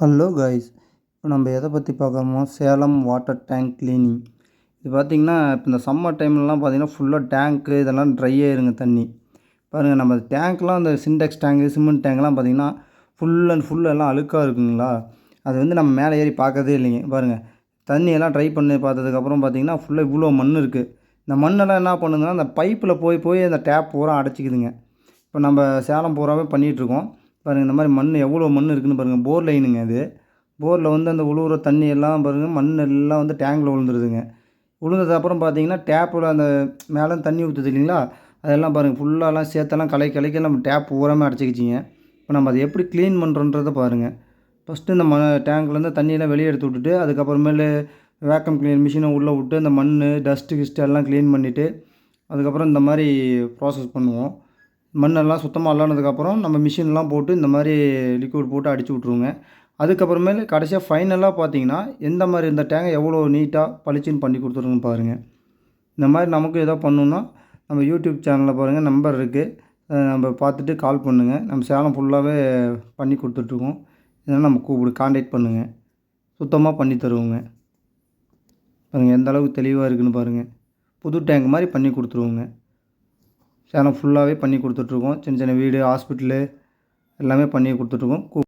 Hello guys இப்போ நம்ம எதை பற்றி பார்க்குறோமோ சேலம் வாட்டர் டேங்க் க்ளீனிங் இது பார்த்திங்கன்னா இப்போ இந்த சம்மர் டைம்லலாம் பார்த்திங்கன்னா ஃபுல்லாக டேங்க்கு இதெல்லாம் ட்ரை ஆயிருங்க தண்ணி. பாருங்கள் நம்ம டேங்க்லாம் அந்த சின்டெக்ஸ் டேங்கு சிமெண்ட் டேங்க்லாம் பார்த்திங்கன்னா ஃபுல் அண்ட் ஃபுல் எல்லாம் அழுக்காக இருக்குங்களா? அது வந்து நம்ம மேலே ஏறி பார்க்கறதே இல்லைங்க. பாருங்கள் தண்ணியெல்லாம் ட்ரை பண்ணி பார்த்ததுக்கப்புறம் பார்த்திங்கன்னா ஃபுல்லாக இவ்வளோ மண் இருக்குது இந்த மண்ணெல்லாம் என்ன பண்ணுதுன்னா அந்த பைப்பில் போய் போய் அந்த டேப் பூரா அடைச்சிக்குதுங்க. இப்போ நம்ம சேலம் பூராவே பண்ணிகிட்ருக்கோம் பாருங்கள் இந்த மாதிரி மண் எவ்வளோ மண் இருக்குன்னு பாருங்கள் போர் லைனுங்க அது. போரில் வந்து அந்த உழுவுற தண்ணி எல்லாம் பாருங்கள் மண் எல்லாம் வந்து டேங்கில் விழுந்துருதுங்க விழுந்தது அப்புறம் பார்த்தீங்கன்னா டேப்பில் அந்த மேலே தண்ணி ஊற்றுது இல்லைங்களா? அதெல்லாம் பாருங்கள் ஃபுல்லாலாம் சேர்த்தெல்லாம் கலை கலைக்க நம்ம டேப் பூராமே அடைச்சிக்கிச்சிங்க. இப்போ நம்ம அதை எப்படி க்ளீன் பண்ணுறோன்றதை பாருங்கள் ஃபஸ்ட்டு இந்த ம டேங்க்லேருந்து தண்ணியெல்லாம் வெளியே எடுத்து விட்டுட்டு அதுக்கப்புறமேலு வேக்கம் க்ளீன் மிஷினை உள்ளே விட்டு இந்த மண் டஸ்ட்டு கிஸ்ட்டு எல்லாம் க்ளீன் பண்ணிவிட்டு அதுக்கப்புறம் இந்த மாதிரி ப்ராசஸ் பண்ணுவோம். மண்ணெல்லாம் சுத்தமாக இல்லானதுக்கப்புறம் நம்ம மிஷின்லாம் போட்டு இந்த மாதிரி லிக்விட் போட்டு அடிச்சு விட்ருவோங்க அதுக்கப்புறமேலு கடைசியாக ஃபைனலாக பார்த்தீங்கன்னா எந்த மாதிரி இந்த டேங்கை எவ்வளோ நீட்டாக பளிச்சுன்னு பண்ணி கொடுத்துருங்க பாருங்கள் இந்த மாதிரி நமக்கு ஏதோ பண்ணணுன்னா நம்ம யூடியூப் சேனலில் பாருங்கள் நம்பர் இருக்குது நம்ம பார்த்துட்டு கால் பண்ணுங்கள் நம்ம சேலம் ஃபுல்லாகவே பண்ணி கொடுத்துட்ருக்கோம். இதெல்லாம் நம்ம கூப்பிடு காண்டாக்ட் பண்ணுங்கள் சுத்தமாக பண்ணி தருவோங்க. பாருங்கள் எந்த அளவுக்கு தெளிவாக இருக்குன்னு பாருங்கள் புது டேங்க் மாதிரி பண்ணி கொடுத்துருவோங்க. சேலம் ஃபுல்லாகவே பண்ணி கொடுத்துட்ருக்கோம். சின்ன சின்ன வீடு ஹாஸ்பிட்டலு எல்லாமே பண்ணி கொடுத்துட்ருக்கோம். கூ